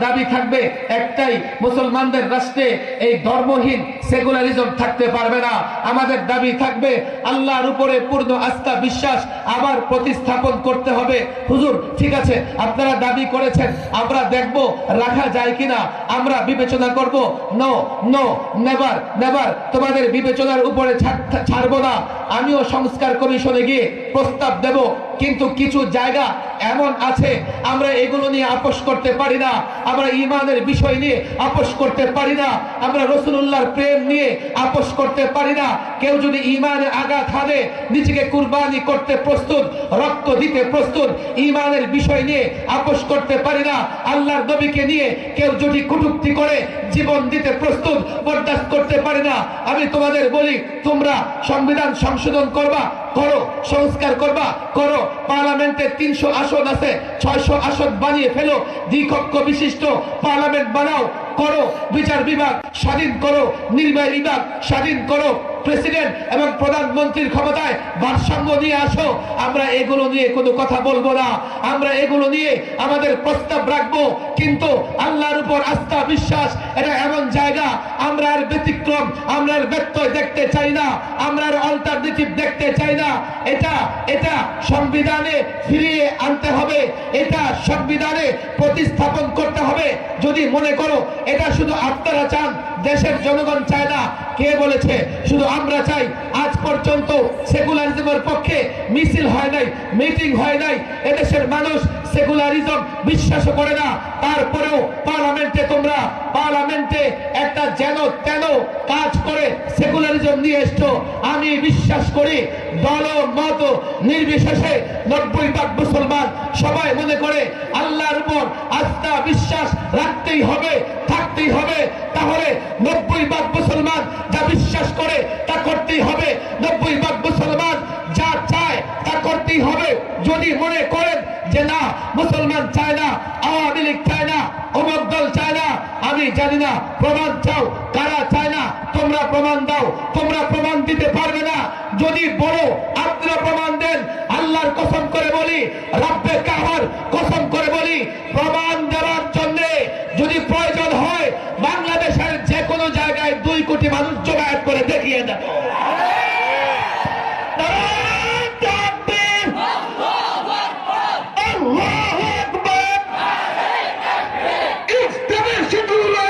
দাবি থাকবে একটাই মুসলমানদের রাষ্ট্রে এই ধর্মহীন সেকুলারিজম থাকতে পারবে না। আমাদের দাবি থাকবে, আল্লাহর উপরে পূর্ণ আস্থা, বিশ্বাস আবার প্রতিস্থাপন করতে হবে। হুজুর, ঠিক আছে, আপনারা দাবি করেছেন, আমরা দেখব রাখা যায় কিনা, আমরা বিবেচনা করব। নো নো নেভার নেভার তোমাদের বিবেচনার উপরে ছাড়- ছাড়বো না। আমিও সংস্কার কমিশনে গিয়ে প্রস্তাব দেব, কিন্তু কিছু জায়গা এমন আছে, আমরা এগুলো নিয়ে আপোষ করতে পারি না। আমরা ইমানের বিষয় নিয়ে আপোষ করতে পারি না। আমরা রসুল্লাহর প্রেম নিয়ে আপোষ করতে পারি না। কেউ যদি ইমানে আঘাত হানে, নিজেকে কুরবানি করতে প্রস্তুত, রক্ত দিতে প্রস্তুত ইমানের বিষয় নিয়ে আপোষ করতে পারি না, আল্লাহর নবীকে নিয়ে কেউ যদি কটুক্তি করে, জীবন দিতে প্রস্তুত, বরদাস্ত করতে পারি না, আমি তোমাদের বলি, তোমরা সংবিধান সংশোধন করবা, করো, সংস্কার করবা, করো। পার্লামেন্টে তিনশো আসন আছে, ছয়শো আসন বানিয়ে ফেলো, দ্বিকক্ষ বিশিষ্ট পার্লামেন্ট বানাও করো, বিচার বিভাগ স্বাধীন করো, নির্বাহী বিভাগ স্বাধীন করো, প্রেসিডেন্ট এবং প্রধানমন্ত্রীর ক্ষমতায় ভারসাম্য নিয়ে আসো। আমরা এগুলো নিয়ে কোনো কথা বলব না। আমরা এগুলো নিয়ে আমাদের প্রস্তাব রাখব। কিন্তু আল্লাহর উপর আস্থা, বিশ্বাস, এটা এমন আর ব্যত্যয় দেখতে চাই না, আমরা আর অল্টারনেটিভ দেখতে চাই না। এটা এটা সংবিধানে ফিরিয়ে আনতে হবে, এটা সংবিধানে প্রতিস্থাপন করতে হবে। যদি মনে করো এটা শুধু আপনারা চান, দেশের জনগণ চায় না, কে বলেছে? শুধু আমরা চাই, আজ পর্যন্ত সেকুলারিজমের পক্ষে মিছিল হয় নাই, মিটিং হয় নাই, এদেশের মানুষ সেকুলারিজম বিশ্বাস করে না। তারপরেও পার্লামেন্টে তোমরা, পার্লামেন্টে একটা যেন তেন কাজ করে সেকুলারিজম নিয়ে এসছো। আমি বিশ্বাস করি দল মত, নির্বিশেষে নব্বই ভাগ মুসলমান সবাই মনে করে আল্লাহর উপর আস্থা, বিশ্বাস রাখতেই হবে, থাকতেই হবে। তাহলে নব্বই ভাগ মুসলমান যা বিশ্বাস করে তা করতেই হবে। নব্বই ভাগ মুসলমান যা চায় তা করতেই হবে। যদি মনে করেন যে না, মুসলমান চায় না, আওয়ামী লীগ চায় না, অমুক দল চায় না, আমি জানি না, প্রমাণ চাও কারা চায় না তোমরা প্রমাণ দাও তোমরা প্রমাণ দিতে পারবে না যদি বড় আপনারা প্রমাণ দেন আল্লাহর কসম করে বলি রাব্বে কাহার কসম করে বলি প্রমাণ দেওয়ার জন্য যদি প্রয়োজন হয় বাংলাদেশের যে কোনো জায়গায় দুই কোটি মানুষ জমায়েত করে দেখিয়ে দেব নারায়ে তাকবীর! আল্লাহু আকবার! ইসলামের শিক্ষুরা!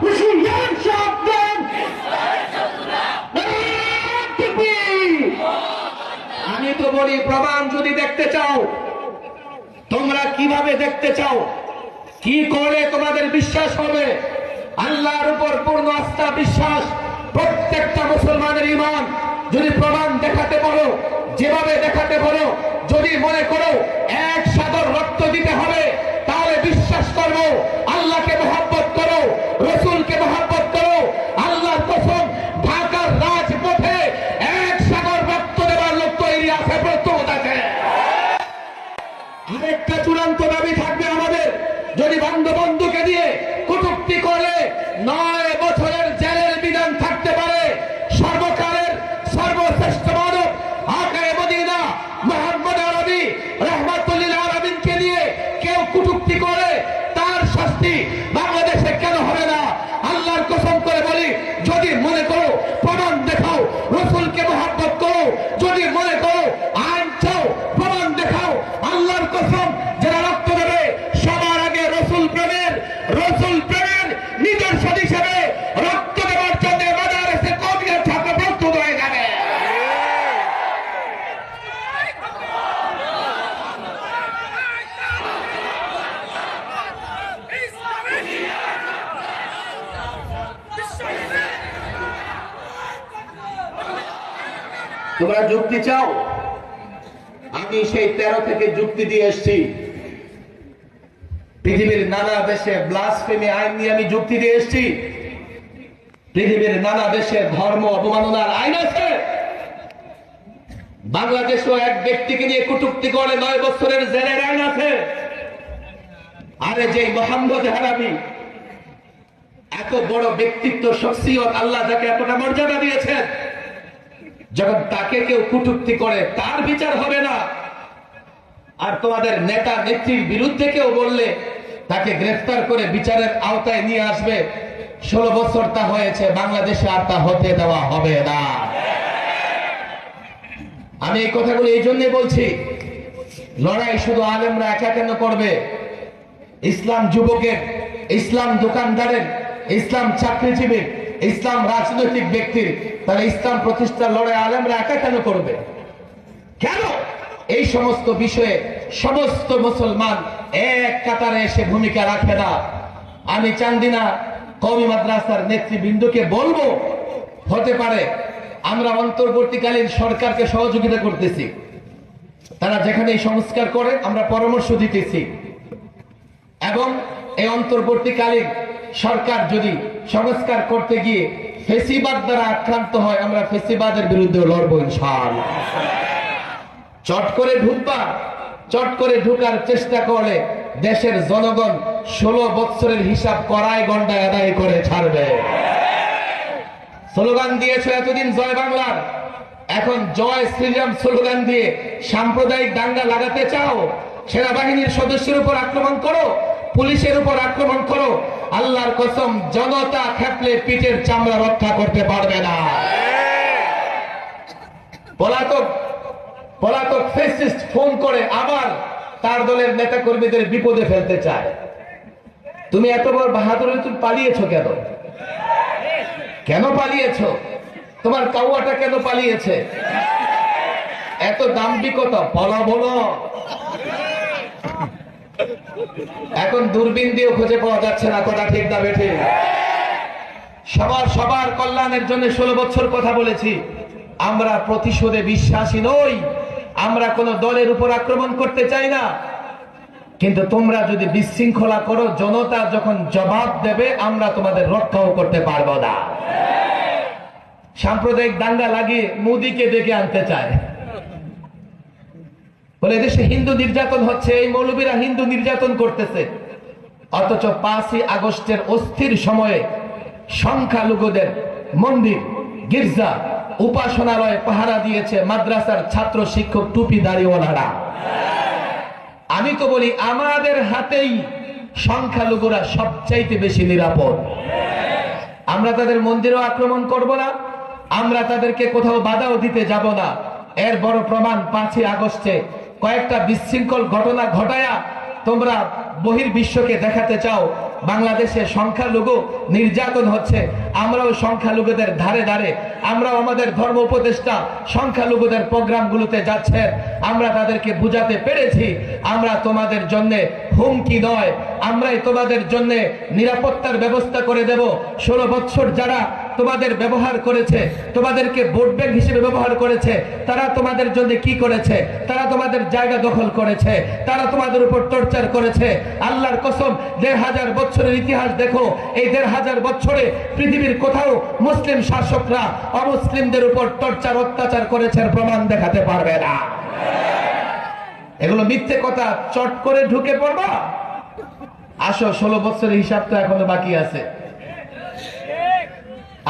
হুঁশিয়ার সাবধান! নারায়ে তাকবীর! আমি বলি, প্রমাণ যদি দেখতে চাও, তোমরা কীভাবে দেখতে চাও, কি করে তোমাদের বিশ্বাস হবে, আল্লাহর উপর পূর্ণ আস্থা, বিশ্বাস, প্রত্যেকটা মুসলমানের ইমান যদি প্রমাণ দেখাতে পারো, যেভাবে দেখাতে পারো, যদি মনে করো এক সাগর রক্ত দিতে হবে, তাহলে বিশ্বাস করব, আল্লাহকে মহাব্বত করো রসুলকে মহাব্বত করো আল্লাহর কসম ঢাকার রাজপথে এক সাগর রক্ত দেওয়ার লোক তৈরি আছে প্রস্তুত আছে আরেকটা চূড়ান্ত দাবি থাকবে আমাদের যদি বঙ্গবন্ধুকে দিয়ে কটুক্তি করে নয় বছরের জেলের বিধান থাকতে পারে সর্বকালের সর্বশ্রেষ্ঠ মানব আকায় মদিনা মোহাম্মদ আরবি রহমাতুল্লিল আলমিনকে নিয়ে কেউ কটুক্তি করে তার শাস্তি বাংলাদেশে কেন হবে না আল্লাহর কসম করে বলি যদি মনে করো প্রমাণ দেখাও রসুলকে মহাব্বত করো যদি মনে করো আইন চাও প্রমাণ দেখাও আল্লাহর কসম যারা রক্ত দেবে সবার আগে রসুল প্রেমের রসুল প্রেমের নিদর্শন হিসেবে রক্ত দেওয়ার জন্য বাজারে কবির ছাত্র প্রস্তুত হয়ে যাবে তোমরা যুক্তি চাও? আমি সেই তেরো থেকে যুক্তি দিয়ে এসছি। পৃথিবীর নানা দেশে ব্লাসফেমি আইন নিয়ে আমি যুক্তি দিয়ে এসছি। পৃথিবীর নানা দেশে ধর্ম অবমাননার আইন আছে। বাংলাদেশও এক ব্যক্তিকে নিয়ে কটুক্তি করে নয় বছরের জেলের আইন আছে। আরে যে মোহাম্মদ হারাবি এত বড় ব্যক্তিত্ব, শখসিয়ত আল্লাহ তাকে এতটা মর্যাদা দিয়েছেন যখন তাকে কেউ কুটুক্তি করে, তার বিচার হবে না। আর তোমাদের নেতা নেত্রীর বিরুদ্ধে কেউ বললে, তাকে গ্রেফতার করে বিচারের আওতায় নিয়ে আসবে। ষোলো বছর তা হয়েছে, বাংলাদেশে আর তা হতে দেওয়া হবে না। আমি এই কথাগুলো এই জন্যই বলছি, লড়াই শুধু আলেমরা একা কেন করবে? ইসলাম যুবকের, ইসলাম দোকানদারের, ইসলাম চাকরিজীবীর ইসলাম রাজনৈতিক ব্যক্তির, তারা ইসলাম প্রতিষ্ঠার লড়াই আলেমরা একা কেন করবে? কেন? এই সমস্ত বিষয়ে সমস্ত মুসলমান এক কাতারে এসে ভূমিকা রাখে না। আমি চান্দিনা কবি মাদ্রাসার নেতৃবৃন্দকে বলব, হতে পারে আমরা অন্তর্বর্তীকালীন সরকারকে সহযোগিতা করতেছি। তারা যেখানে এই সংস্কার করে, আমরা পরামর্শ দিতেছি। এবং এই অন্তর্বর্তীকালীন সরকার যদি সংস্কার করতে গিয়ে ফেসিবাদ দ্বারা আক্রান্ত হয়, আমরা ফেসিবাদের বিরুদ্ধে লড়বো ইনশাআল্লাহ। চট করে ঢুকবা, চট করে ঢুকার চেষ্টা করলে দেশের জনগণ ষোলো বৎসরের হিসাব করায় গন্ডায় আদায় করে ছাড়বে। স্লোগান দিয়েছ এতদিন জয় বাংলার। এখন জয় শ্রীরাম স্লোগান দিয়ে সাম্প্রদায়িক দাঙ্গা লাগাতে চাও, সেনাবাহিনীর সদস্যের উপর আক্রমণ করো পুলিশের উপর আক্রমণ করো, আল্লাহর কসম জনতা খেপলে পিঠের চামড়া রক্ষা করতে পারবে না। পলাতক পলাতক ফেসিস্ট ফোন করে আবার তার দলের নেতা কর্মীদের বিপদে ফেলতে চায়। তুমি এত বড় বাহাদুর পালিয়েছো কেন? কেন পালিয়েছ? তোমার কাউয়াটা কেন পালিয়েছে? এত দাম্ভিকতা, বলো বলো। এখন দূরবীন দিয়েও খুঁজে পাওয়া যাচ্ছে না, কথা ঠিক না বেঠে। সবার সবার কল্যাণের জন্য ষোলো বছর কথা বলেছি। আমরা প্রতিশোধে বিশ্বাসী নই। আমরা কোন দলের উপর আক্রমণ করতে চাই না। কিন্তু তোমরা যদি বিশৃঙ্খলা করো, জনতা যখন জবাব দেবে, আমরা তোমাদের রক্ষাও করতে পারব না। সাম্প্রদায়িক দাঙ্গা লাগিয়ে মোদিকে ডেকে আনতে চায়। বলে দেশে হিন্দু নির্যাতন হচ্ছে, এই মৌলবীরা হিন্দু নির্যাতন করতেছে। অথচ পাঁচই আগস্টের অস্থির সময়ে সংখ্যালঘুদের মন্দির, গির্জা, উপাসনালয় পাহারা দিয়েছে মাদ্রাসার ছাত্র শিক্ষক টুপি দাঁড়িওয়ালারা। আমি তো বলি, আমাদের হাতেই সংখ্যালঘুরা সবচাইতে বেশি নিরাপদ। আমরা তাদের মন্দিরও আক্রমণ করব না, আমরা তাদেরকে কোথাও বাধাও দিতে যাব না। এর বড় প্রমাণ পাঁচই আগস্টে কয়েকটা বিশৃঙ্খল ঘটনা ঘটায়া তোমরা বহির বিশ্বকে দেখাতে চাও। বাংলাদেশে সংখ্যালঘু নির্যাতন হচ্ছে। আমরাও সংখ্যালঘুদের ধারে ধারে, আমরাও আমাদের ধর্ম উপদেষ্টা সংখ্যালঘুদের প্রোগ্রামগুলোতে যাচ্ছেন আমরা তাদেরকে বুঝাতে পেরেছি, আমরা তোমাদের জন্য হুমকি নয়। আমরাই তোমাদের জন্য নিরাপত্তার ব্যবস্থা করে দেব। ষোলো বছর যারা তোমাদের ব্যবহার করেছে, তোমাদেরকে ভোট ব্যাংক হিসেবে ব্যবহার করেছে, তারা তোমাদের জন্য কি করেছে, তারা তোমাদের জায়গা দখল করেছে, তারা তোমাদের উপর টর্চার করেছে। আল্লাহর কসম, দেড় হাজার বছরের ইতিহাস দেখো, এই দেড় হাজার বছরে পৃথিবীর কোথাও মুসলিম শাসকরা অমুসলিমদের উপর টর্চার অত্যাচার করেছে প্রমাণ দেখাতে পারবে না। এগুলো মিথ্যে কথা, চট করে ঢুকে পড়বা। আসো, ষোলো বছরের হিসাব তো এখনও বাকি আছে।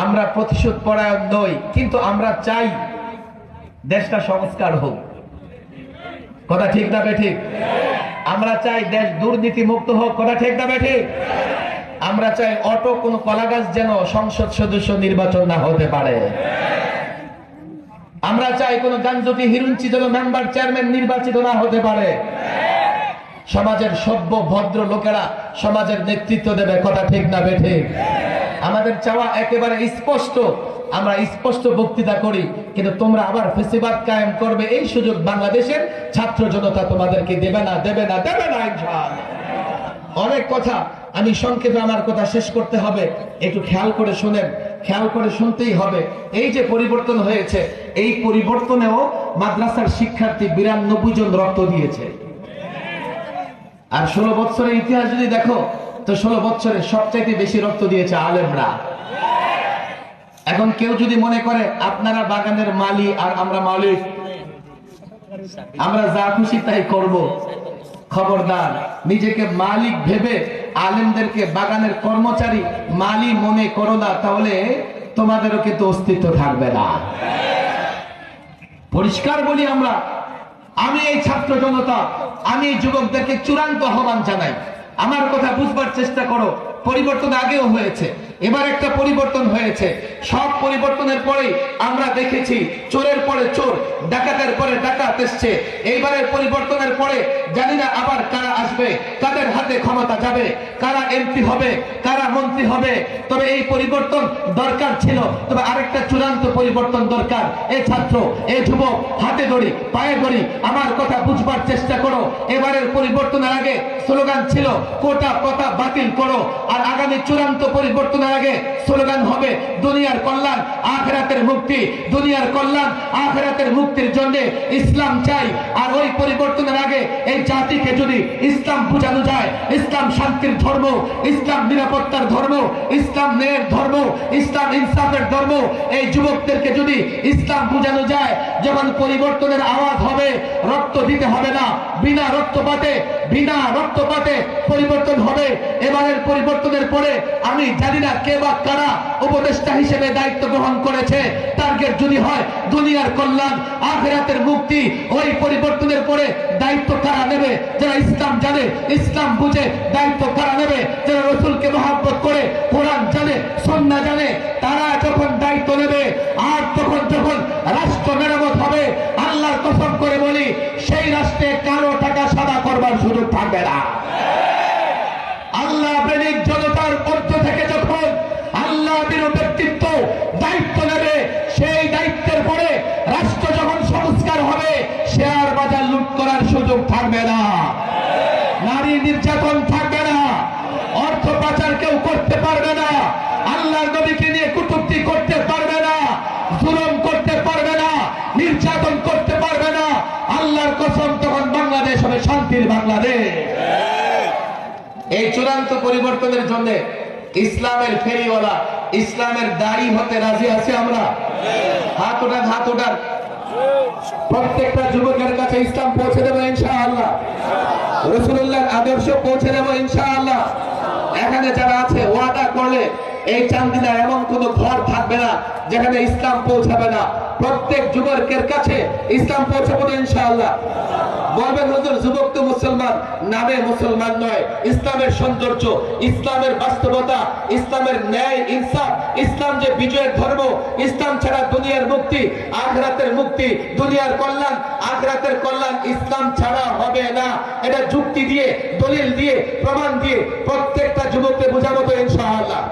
আমরা প্রতিশোধ পরায়ণ নই, কিন্তু আমরা চাই দেশটা সংস্কার হোক। কথা ঠিক না ঠিক আমরা চাই দেশ দুর্নীতি মুক্ত হোক। কথা ঠিক না ঠিক আমরা চাই অটো কোন কলাগাছ যেন সংসদ সদস্য নির্বাচন না হতে পারে। আমরা চাই কোন গাঞ্জতি হিরুঞ্চি যেন মেম্বার চেয়ারম্যান নির্বাচিত না হতে পারে। সমাজের সভ্য ভদ্র লোকেরা সমাজের নেতৃত্ব দেবে। কথা ঠিক না বেঠে আমাদের চাওয়া একেবারে স্পষ্ট। আমরা স্পষ্ট বক্তৃতা করি, কিন্তু তোমরা আবার ফেসিবাদ কায়েম করবে, এই সুযোগ বাংলাদেশের ছাত্র জনতা তোমাদেরকে দেবে না দেবে না দেবে না। অনেক কথা, আমি সংক্ষেপে আমার কথা শেষ করতে হবে। একটু খেয়াল করে শুনেন, খেয়াল করে শুনতেই হবে। এই যে পরিবর্তন হয়েছে, এই পরিবর্তনেও মাদ্রাসার শিক্ষার্থী বিরানব্বই জন রক্ত দিয়েছে। আর ষোলো বছরের ইতিহাস যদি দেখো তো ষোলো বছরে সবচাইতে বেশি রক্ত দিয়েছে আলেমরা। এখন কেউ যদি মনে করে, আপনারা বাগানের মালি আর আমরা মালিক, আমরা যা খুশি তাই করব। খবরদার, নিজেকে মালিক ভেবে আলেমদেরকে বাগানের কর্মচারী মালি মনে করো না, তাহলে তোমাদেরও কিন্তু অস্তিত্ব থাকবে না। পরিষ্কার বলি আমরা, আমি এই ছাত্র জনতা, আমি যুবকদেরকে চূড়ান্ত আহ্বান জানাই। আমার কথা বুঝবার চেষ্টা করো। পরিবর্তন আগেও হয়েছে। এবার একটা পরিবর্তন হয়েছে। সব পরিবর্তনের পরেই আমরা দেখেছি চোরের পরে চোর, ডাকাতের পরে ডাকাত এসছে। এইবারের পরিবর্তনের পরে জানি না আবার কারা আসবে, কাদের হাতে ক্ষমতা যাবে, কারা এমপি হবে, কারা মন্ত্রী হবে। তবে এই পরিবর্তন দরকার ছিল। তবে আরেকটা চূড়ান্ত পরিবর্তন দরকার। এই ছাত্র এই যুবক, হাতে ধরি পায়ে ধরি আমার কথা বুঝবার চেষ্টা করো। এবারের পরিবর্তনের আগে স্লোগান ছিল, কোটা, কথা বাতিল করো। আর আগামী চূড়ান্ত পরিবর্তনের আগে স্লোগান হবে, দুনিয়ার কল্যাণ, আখেরাতের মুক্তি। দুনিয়ার কল্যাণ, আখেরাতের মুক্তির জন্য ইসলাম চাই। আর ওই পরিবর্তনের আগে এই জাতিকে যদি ইসলাম বোঝানো যায়, ইসলাম শান্তির ধর্ম, ইসলাম নিরাপত্তার ধর্ম, ইসলাম ন্যায়ের ধর্ম, ইসলাম ইনসাফের ধর্ম, এই যুবকদেরকে যদি ইসলাম বোঝানো যায় যখন পরিবর্তনের আওয়াজ হবে, রক্ত দিতে হবে না, বিনা রক্তপাতে বিনা রক্তপাতে পরিবর্তন হবে। এবারের পরিবর্তনের পরে আমি জানি না কে বা কারা উপদেষ্টা হিসেবে দায়িত্ব গ্রহণ করেছে টার্গেট যদি হয় দুনিয়ার কল্যাণ, আখেরাতের মুক্তি, ওই পরিবর্তনের পরে দায়িত্ব কারা নেবে? যারা ইসলাম জানে, ইসলাম বুঝে দায়িত্ব কারা নেবে? যারা রসুলকে মহাব্বত করে, কোরআন জানে সন্না জানে সুযোগ থাকবে না। নারী নির্যাতন থাকবে না। অর্থ পাচার কেউ করতে পারবে না। আল্লাহর নবীকে নিয়ে কুটুক্তি করতে পারবে না। জুলুম করতে পারবে না। নির্যাতন করতে পারবে না। আল্লাহর কসম, তখন বাংলাদেশ হবে শান্তির বাংলাদেশ। এই চূড়ান্ত পরিবর্তনের জন্য ইসলামের ফেরিওয়ালা, ইসলামের দাড়ি হতে রাজি আছে আমরা? হাত ওঠান হাত ওঠান। প্রত্যেকটা যুবকের কাছে ইসলাম পৌঁছে দেবো ইনশাআল্লাহ। রসুল্লাহর আদর্শ পৌঁছে দেবো ইনশাআল্লাহ। এখানে যারা আছে, ওয়াদা করলে এই চান্দিনা এমন কোন ঘর থাকবে না যেখানে ইসলাম পৌঁছাবে না। প্রত্যেক যুবকের কাছে ইসলাম পৌঁছাবো না ইনশাআল্লাহ। বলবেন, হুজুর, যুবক তো মুসলমান, নামে মুসলমান নয়। ইসলামের সৌন্দর্য, ইসলামের বাস্তবতা, ইসলামের ন্যায়, ইনসাফ, ইসলাম যে বিজয়ের ধর্ম, ইসলাম ছাড়া দুনিয়ার মুক্তি, আখরাতের মুক্তি, দুনিয়ার কল্যাণ, আখরাতের কল্যাণ ইসলাম ছাড়া হবে না। এটা যুক্তি দিয়ে, দলিল দিয়ে, প্রমাণ দিয়ে প্রত্যেকটা যুবককে বোঝাবো তো ইনশাআল্লাহ।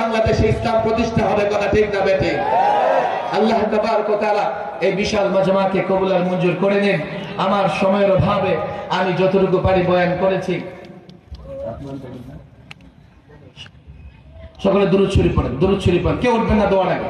বাংলাদেশে ইসলাম প্রতিষ্ঠা হবে কথা আল্লাহ এই বিশাল মঞ্জুর করে নিন। আমার সময়ের অভাবে আমি যতটুকু পারি বয়ান করেছি। সকলে দুরুদ শরীফ পড়েন দুরুদ শরীফ পড়েন। কেউ উঠবেন না দোয়ার আগে